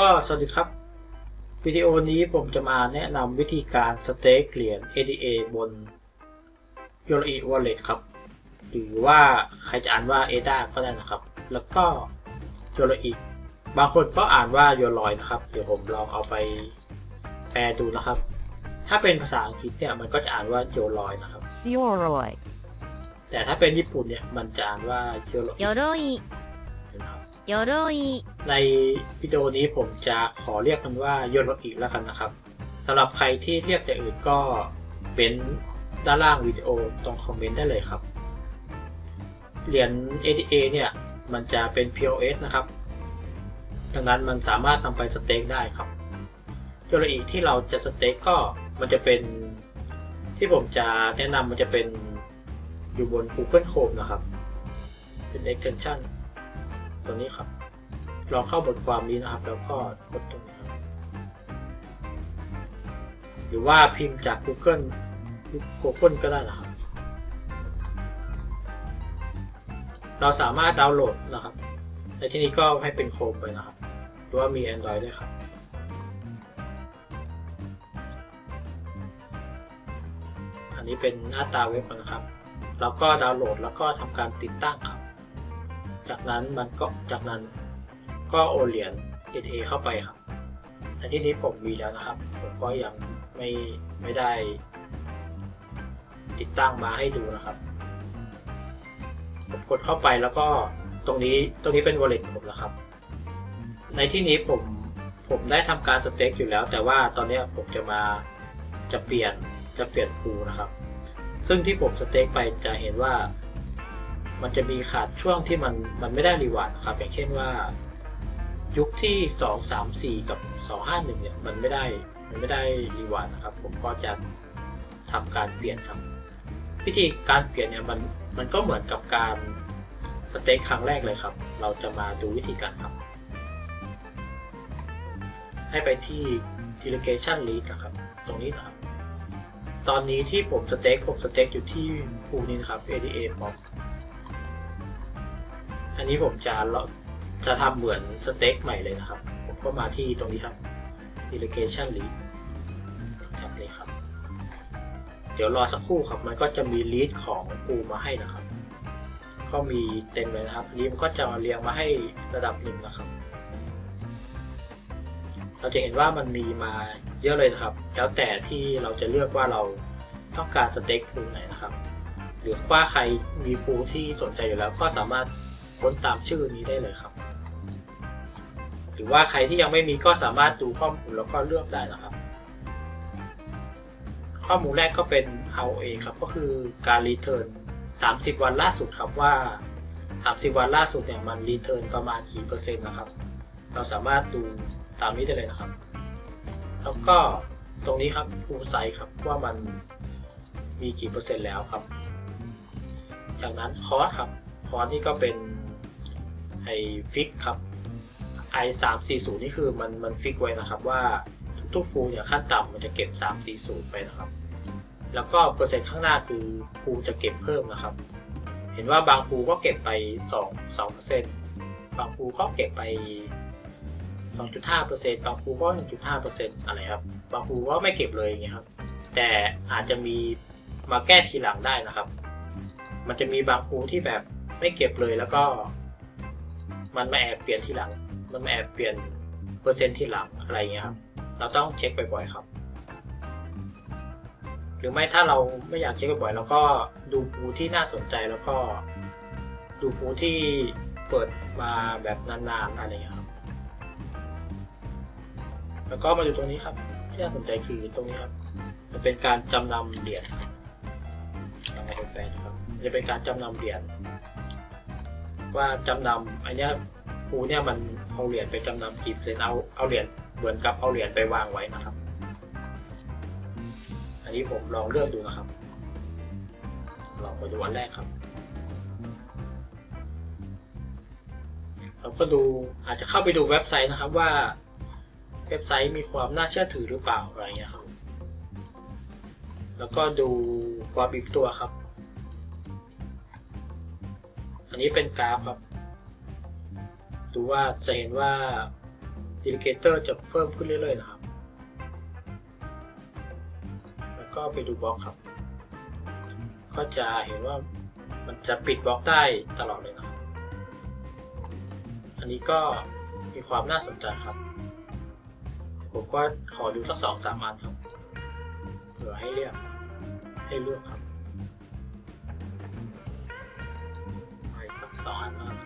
ก็สวัสดีครับ วิดีโอนี้ผมจะมาแนะนำวิธีการสเต็กเหรียญ ADA บน y o l o i Wallet ครับ หรือว่าใครจะอ่านว่า ADA ก็ได้นะครับ แล้วก็ y o l o i บางคนก็อ่านว่า y o l o i นะครับ เดี๋ยวผมลองเอาไปแปลดูนะครับ ถ้าเป็นภาษาอังกฤษเนี่ยมันก็จะอ่านว่า y o l o i นะครับ Yoroi, แต่ถ้าเป็นญี่ปุ่นเนี่ยมันจะอ่านว่า y o l o i Yoroi, นะครับ Yoroi, ในวิดีโอนี้ผมจะขอเรียกมันว่าโยโรอิแล้วกันนะครับสำหรับใครที่เรียกแต่อื่นก็เป็นด้านล่างวิดีโอตรงคอมเมนต์ได้เลยครับ เหรียญ ADA เนี่ย มันจะเป็น POS นะครับ ดังนั้นมันสามารถนำไปสเต็กได้ครับโยโรอิที่เราจะสเต็กก็มันจะเป็นที่ผมจะแนะนำมันจะเป็นอยู่บน Google Chrome นะครับ เป็น extension ตัวนี้ครับ ลองเข้าบทความนี้นะครับ แล้วก็กดตรงนี้ครับ หรือว่าพิมพ์จาก Google Google ก็ได้นะครับ เราสามารถดาวน์โหลดนะครับ ในที่นี้ก็ให้เป็นโคมไปนะครับ หรือว่ามี Android ด้วยครับอันนี้เป็นหน้าตาเว็บนะครับ แล้วก็ดาวน์โหลดแล้วก็ทำการติดตั้งครับ จากนั้นมันก็จากนั้นก็โอนเหรียญ ATA เข้าไปครับแต่ที่นี้ผมมีแล้วนะครับ ผมก็ยังไม่ไม่ได้ ติดตั้งมาให้ดูนะครับ ผมกดเข้าไปแล้วก็ตรงนี้ตรงนี้เป็น wallet ผมแล้วครับ ในที่นี้ผมผมได้ทำการสเต็กอยู่แล้ว แต่ว่าตอนนี้ผมจะมาจะเปลี่ยนจะเปลี่ยนปูนะครับ ซึ่งที่ผมสเต็กไปจะเห็นว่า มันจะมีขาดช่วงที่มันมันไม่ได้รีวาร์ดนะครับอย่างเช่นว่า ยุคที่ 2 3 4 กับ 2 5 1 เนี่ยมันไม่ได้มันไม่ได้รีวาร์ดนะครับ ผมก็จะทำการเปลี่ยนครับ วิธีการเปลี่ยนเนี่ยมันมันก็เหมือนกับการสเต็กครั้งแรกเลยครับ เราจะมาดูวิธีการครับ ให้ไปที่ delegation list นะครับ ตรงนี้นะครับ ตอนนี้ที่ผมสเต็กผมสเต็กอยู่ที่ภูนี้นะครับ ADA ป๊ อันนี้ผมจะจะทำเหมือนสเต็กใหม่เลยนะครับ ผมก็มาที่ตรงนี้ครับ delegation list แท็บเลยครับ เดี๋ยวรอสักครู่ครับ มันก็จะมี list ของปูมาให้นะครับ ก็มีเต็มเลยนะครับอันนี้มันก็จะเรียงมาให้ระดับหนึ่งนะครับ เราจะเห็นว่ามันมีมาเยอะเลยนะครับ แล้วแต่ที่เราจะเลือกว่าเราต้องการสเต็กปูไหนนะครับ หรือว่าใครมีปูที่สนใจอยู่แล้วก็สามารถ ค้นตามชื่อนี้ได้เลยครับ หรือว่าใครที่ยังไม่มีก็สามารถดูข้อมูลแล้วก็เลือกได้นะครับ ข้อมูลแรกก็เป็น ROA ครับ ก็คือการรีเทิร์น30 วันล่าสุดครับว่า 30 วันล่าสุดเนี่ยมันรีเทิร์นประมาณกี่เปอร์เซ็นต์นะครับ เราสามารถดูตามนี้ได้เลยนะครับ แล้วก็ตรงนี้ครับฟูไซครับว่ามันมีกี่เปอร์เซ็นต์แล้วครับ จากนั้นคอร์สครับคอร์สนี่ก็เป็น ไอฟิกครับ i 3 4 0นี่คือมันมันฟิกไว้นะครับว่าทุกๆฟูเนี่ยขั้นต่ำมันจะเก็บ 3 4 0 ไปนะครับ แล้วก็เปอร์เซ็นต์ข้างหน้าคือฟูจะเก็บเพิ่มนะครับ เห็นว่าบางฟูก็เก็บไป 2 2เปอร์เซ็นต์บางฟูก็เก็บไป 2.5เปอร์เซ็นต์บางฟูก็ 1.5เปอร์เซ็นต์อะไรครับ บางฟูก็ไม่เก็บเลยอย่างเงี้ยครับ แต่อาจจะมีมาแก้ทีหลังได้นะครับ มันจะมีบางฟูที่แบบไม่เก็บเลยแล้วก็ มันมาแอบเปลี่ยนที่หลัง มันมาแอบเปลี่ยนเปอร์เซ็นต์ที่หลังอะไรเงี้ยครับ เราต้องเช็คบ่อยๆครับ หรือไม่ถ้าเราไม่อยากเช็คบ่อยๆเราก็ดูปูที่น่าสนใจแล้วก็ดูปูที่เปิดมาแบบนานๆอะไรเงี้ยครับ แล้วก็มาดูตรงนี้ครับ ที่น่าสนใจคือตรงนี้ครับจะเป็นการจำนำเหรียญเรามาแปลนะครับ จะเป็นการจำนำเหรียญ ว่าจำนำอันเนี้ยครูเนี่ยมันเอาเหรียญไปจำนำกี่เปอร์เซ็นต์เอาเอาเหรียญเหมือนกับเอาเหรียญไปวางไว้นะครับ อันนี้ผมลองเลือกดูนะครับลองไปดูอันแรกครับเราก็ดูอาจจะเข้าไปดูเว็บไซต์นะครับว่าเว็บไซต์มีความน่าเชื่อถือหรือเปล่าอะไรเงี้ยครับ แล้วก็ดูความบิบตัวครับ อันนี้เป็นกราฟครับ ดูว่าจะเห็นว่าดิลิเกเตอร์จะเพิ่มขึ้นเรื่อยๆนะครับ แล้วก็ไปดูบล็อกครับ ก็จะเห็นว่ามันจะปิดบล็อกได้ตลอดเลยนะ อันนี้ก็มีความน่าสนใจครับ ผมก็ขอดูสักสองสามอันครับเผื่อให้เลือกให้เลือกครับ สักสองอันนะครับ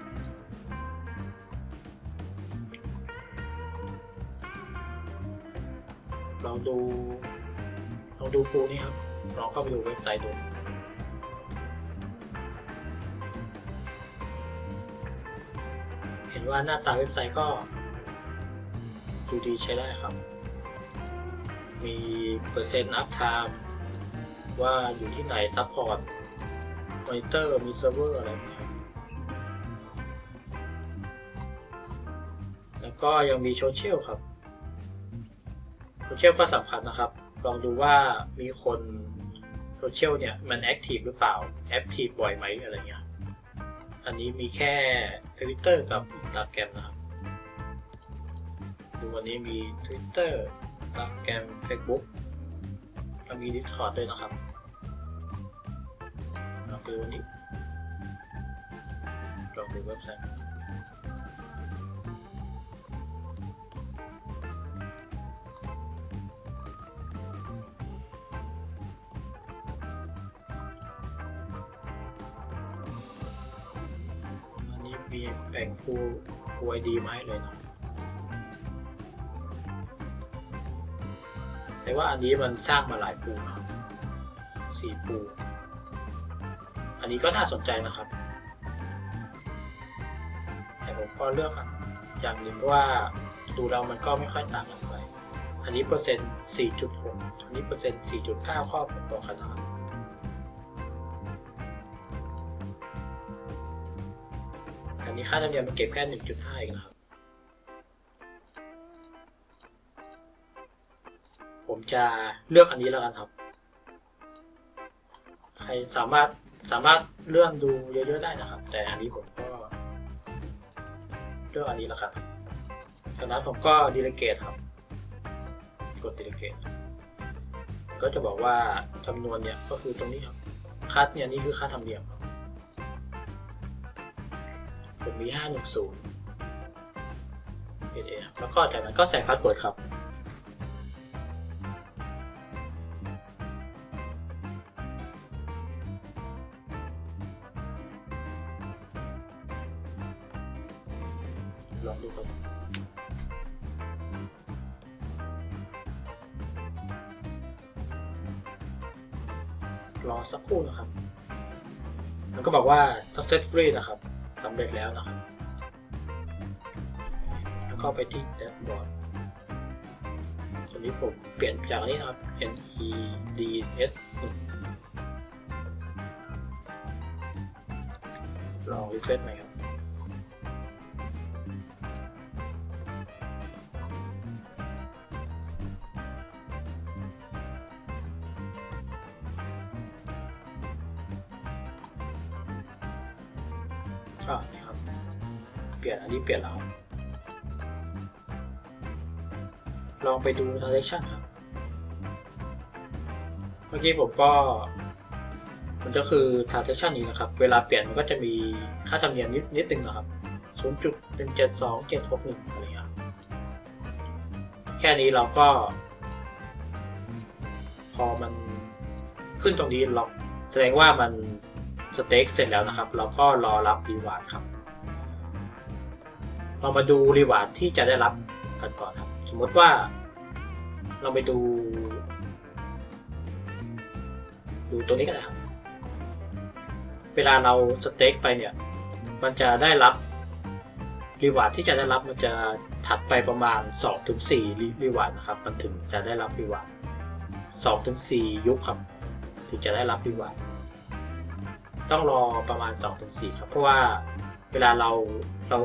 ลองดูลองดูปูนี่ครับลองเข้าไปดูเว็บไซต์ดูเห็นว่าหน้าตาเว็บไซต์ก็ดูดีใช้ได้ครับ มีเปอร์เซ็นต์อัพไทม์ว่าอยู่ที่ไหนซัพพอร์ตมอนิเตอร์มีเซิร์ฟเวอร์อะไรไหมค ก็ยังมีโซเชียลครับโซเชียลก็สำคัญนะครับ ลองดูว่ามีคนโซเชียลเนี่ยมันแอคทีฟหรือเปล่าแอคทีฟบ่อยไหมอะไรเงี้ย อันนี้มีแค่ Twitter กับ Instagram นะครับดูวันนี้มี Twitter Instagram Facebook แล้วมี Discord ด้วยนะครับลองดูวันนี้ลองดูเว็บไซต์ อันนี้มีแบ่งผู้ผู้ไอดีมาให้เลยนะแต่ว่าอันนี้มันสร้างมาหลายปูนะสี่ปู อันนี้ก็น่าสนใจนะครับ แต่ผมก็เลือกอันอย่างหนึ่งว่าดูเรามันก็ไม่ค่อยต่างกันไป อันนี้เปอร์เซ็นต์4.6 อันนี้เปอร์เซ็นต์4.9ข้อผมบอกกันนะ นนี้ค่าธรรมเนียมมันเก็บแค่1.5เองนะครับ ผมจะเลือกอันนี้แล้วกันครับ ใครสามารถสามารถเลื่อนดูเยอะ ๆ ได้นะครับ แต่อันนี้ผมก็เลือกอันนี้แล้วกันจากนั้นผมก็ดีเลเกตครับ กดดีเลเกตก็จะบอกว่าจำนวนเนี่ยก็คือตรงนี้ครับค่าเนี่ยนี่คือค่าธรรมเนียม ครับผมมี510เป็นเอครับแล้วก็จากนั้นก็ใส่พาสเวิร์ดครับลองดูครับรอสักครู่นะครับ มันก็บอกว่า successfully นะครับำเร็จแล้วนะครับ แล้วก็ไปที่แดชบอร์ดตัวนี้ผมเปลี่ยนจากอันนี้นะครับ N E D S ลองรีเฟรชใหม่ครับ ก็นี่ครับเปลี่ยนอันนี้เปลี่ยนแล้วลองไปดู transaction ครับ เมื่อกี้ผมก็ มันก็คือ transaction นี้นะครับ เวลาเปลี่ยนมันก็จะมีค่าธรรมเนียมนิดนิดนึงนะครับ 0.172761อะไรเงี้ยครับแค่นี้เราก็ พอมันขึ้นตรงนี้เราแสดงว่ามัน สเต็กเสร็จแล้วนะครับ เราก็รอรับรีวาร์ดครับ เรามาดูรีวาร์ดที่จะได้รับกันก่อนครับ สมมติว่าเราไปดู ดูตัวนี้กันนะครับ เวลาเราสเต็กไปเนี่ย มันจะได้รับรีวาร์ดที่จะได้รับมันจะถัดไปประมาณ 2-4รีวาร์ดนะครับ มันถึงจะได้รับรีวาร์ด2-4 ยุคครับ ถึงจะได้รับรีวาร์ด ต้องรอประมาณ2-4ครับ เพราะว่าเวลาเราเรา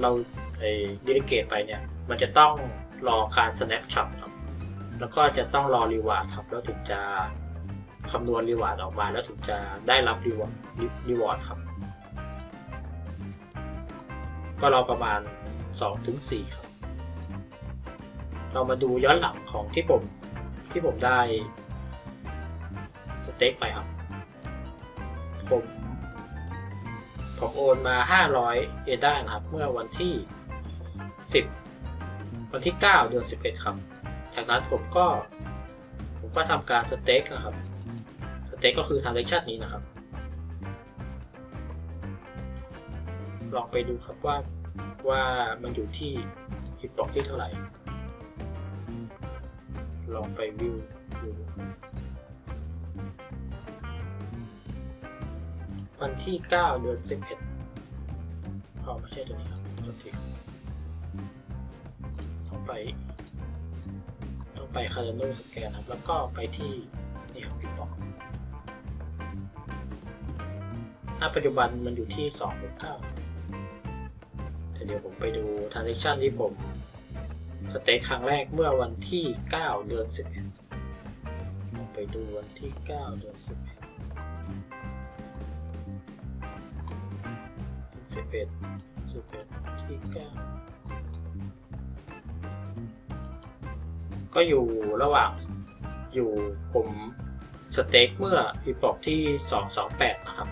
เราไอ้ดิลิเกตไปเนี่ย มันจะต้องรอการ snapshot ครับแล้วก็จะต้องรอรีวาร์ดครับ แล้วถึงจะคำนวณรีวาร์ดออกมา แล้วถึงจะได้รับรีวาร์ดรีวอร์ดครับ ก็รอประมาณ2-4ครับ เรามาดูย้อนหลังของที่ผมที่ผมได้สเต็กไปครับ ม ผมโอนมา 500 เอด้านะครับ เมื่อวันที่ 10 วันที่ 9 เดือน 11 ครับ จากนั้นผมก็ ผมก็ทำการสเต็กนะครับ สเต็กก็คือทางเลคชันนี้นะครับ ลองไปดูครับว่าว่ามันอยู่ที่ฮิปบอกที่เท่าไหร่ ลองไปวิวดู วันที่ 9 เดือน 11อ๋อไม่ใช่ตัวนี้ครับตัวที่ต้องไป ต้องไปคาร์โนสแกนครับ แล้วก็ไปที่นี่ครับฮิปบอกณปัจจุบันมันอยู่ที่2.9แต่เดี๋ยวผมไปดู transaction ที่ผมสเต็กครั้งแรกเมื่อวันที่ 9 เดือน 11 ไปดูวันที่ 9 เดือน 11 11 11ที่9ก็อยู่ระหว่างอยู่ผมสเต็กเมื่ออีปอกที่ 228 นะครับ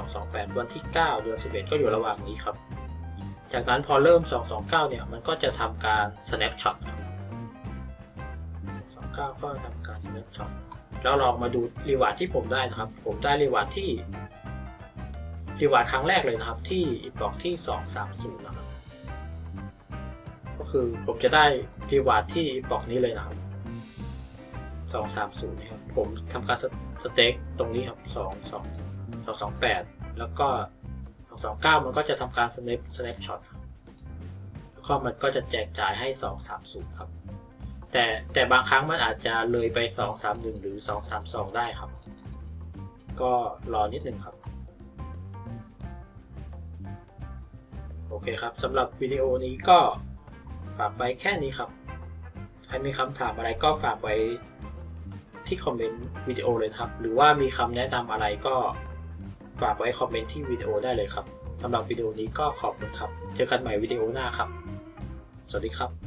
228 วันที่ 9 เดือน 11 ก็อยู่ระหว่างนี้ครับ จากนั้นพอเริ่ม 229 เนี่ย มันก็จะทำการ snapshot ครับ229 ก็ทำการ snapshot แล้วลองมาดูรีวาร์ดที่ผมได้นะครับ ผมได้รีวาร์ดที่ รีวาร์ครั้งแรกเลยนะครับ ที่บล็อกที่ 230 นะครับ ก็คือผมจะได้รีวาร์ที่บล็อกนี้เลยนะครับ 230นะครับ ผมทำการสเต็กตรงนี้ครับ 2 2 228 แล้วก็ 229 มันก็จะทำการ snap snapshot ครับแล้วก็มันก็จะแจกจ่ายให้ 230 ครับ แต่แต่บางครั้งมันอาจจะเลยไป 231 หรือ 232 ได้ครับ ก็รอนิดนึงครับ เคครับสำหรับวิดีโอนี้ก็ฝากไปแค่นี้ครับ ใครมีคำถามอะไรก็ฝากไว้ที่คอมเมนต์วิดีโอเลยครับ หรือว่ามีคำแนะนำอะไรก็ฝากไว้คอมเมนต์ที่วิดีโอได้เลยครับสำหรับวิดีโอนี้ก็ขอบคุณครับ เจอกันใหม่วิดีโอหน้าครับ สวัสดีครับ